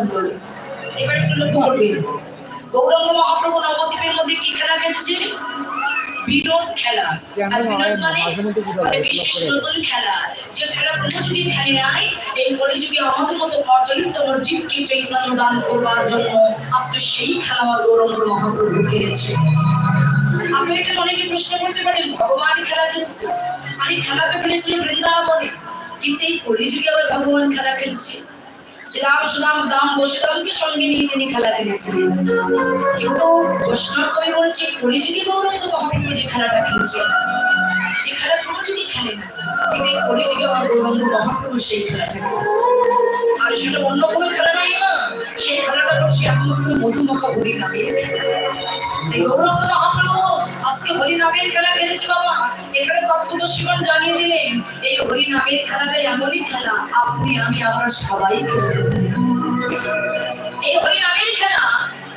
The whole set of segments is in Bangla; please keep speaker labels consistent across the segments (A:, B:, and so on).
A: ভক্ত এবার একটু লক্ষ্য করবে। গৌরঙ্গ মহাপ্রভু নবদ্বীপের মধ্যে কি খেলা খেলছে বিনোদ খেলা। আর বিনোদ মানে মানে বিশেষ নতুন খেলা। যে খেলা কোনো খেলে নাই এই কলিযুগে আমাদের মতো প্রচলিত জীবকে চৈতন্য দান করবার জন্য আজকে সেই খেলা আমার গৌরঙ্গ মহাপ্রভু খেলেছে। আপনি অনেকে প্রশ্ন করতে পারেন ভগবান খেলা খেলছে? আমি খেলা তো খেলেছিল বৃন্দাবনে। কিন্তু এই কলিযুগে আবার ভগবান খেলা খেলছে? শ্রীরাম সুদাম রাম বসুদামকে সঙ্গে নিয়ে তিনি খেলা খেলেছিলেন। কিন্তু বৈষ্ণব কবি বলছে কলিযুগে গৌরঙ্গ মহাপ্রভু যে খেলাটা খেলছে। যে খেলা খেলে না সেই আর অন্য কোনো খেলা নাই না, সেই খেলাটা হচ্ছে একমাত্র মধুমাখা হরি এই গৌরঙ্গ মহাপ্রভু। আজকে হরি নামের খেলা খেলেছে বাবা। এখানে তত্ত্বদর্শীগণ জানিয়ে দিলেন, এই হরি নামের খেলাটা এমনই খেলা, আপনি, আমি, আমরা সবাই এই হরি নামের খেলা,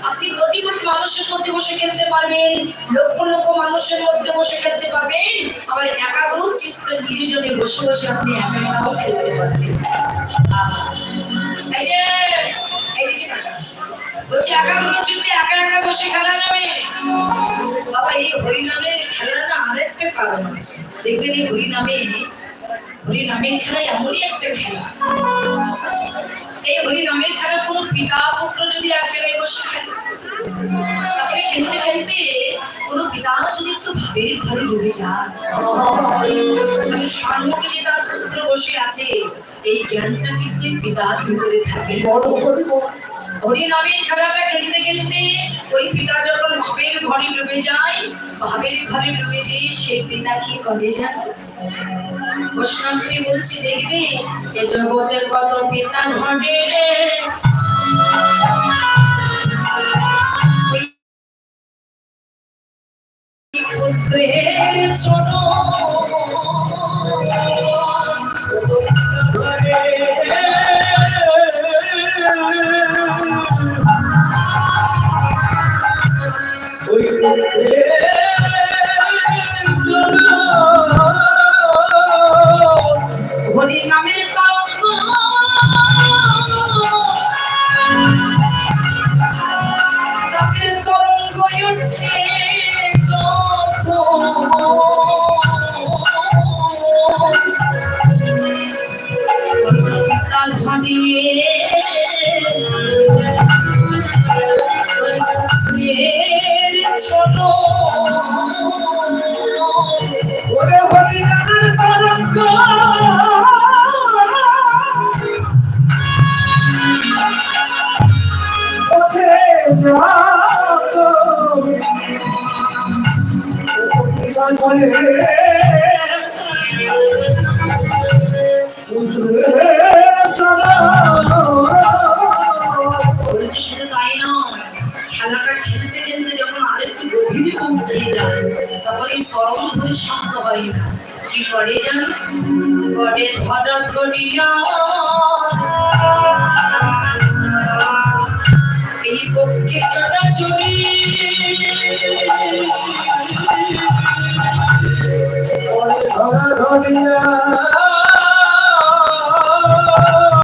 A: আপনি কোটি কোটি মানুষের মধ্যে বসে খেলতে পারবেন, লক্ষ লক্ষ মানুষের মধ্যে বসে খেলতে পারবেন। আবার একাগ্র চিত্ত নির্জনে বসে বসে আপনি একা একাও খেলতে পারবেন। এই যে বলছি একাগ্র চিত্তে একা একা বসে খেলা যাবে। বাবা, এই হরিনামের খেলার না আরেকটা কারণ আছে। দেখবেন এই হরিনামে হরিনামের খেলা এমনই একটা খেলা। এই হরিনামের খেলা কোনো পিতা পুত্র যদি এক জায়গায় বসে খেলে খেলতে খেলতে কোনো পিতা যদি একটু ভাবের ঘরে ডুবে যায় মানে সম্মুখে যে তার পুত্র বসে আছে, এই জ্ঞানটা কিন্তু পিতার ভিতরে থাকে। হরিনামের খেলাটা খেলতে খেলতে ওই পিতা যখন ভাবের ঘরে ডুবে যায়, ভাবের ঘরে ডুবে যেয়ে সেই পিতা কি করে যান বৈষ্ণবী বলছি, দেখবে এ জগতের কত পিতা ঘটে রে? হরি তাই খেলাটা খেলতে খেলতে যখন আরেকটু গভীরে পৌঁছে যায় তখন এই সরম ধরে শান্ত না কি করে জানো করে ধরা ধরিয়া এই পক্ষে চড়া
B: ধরিয়া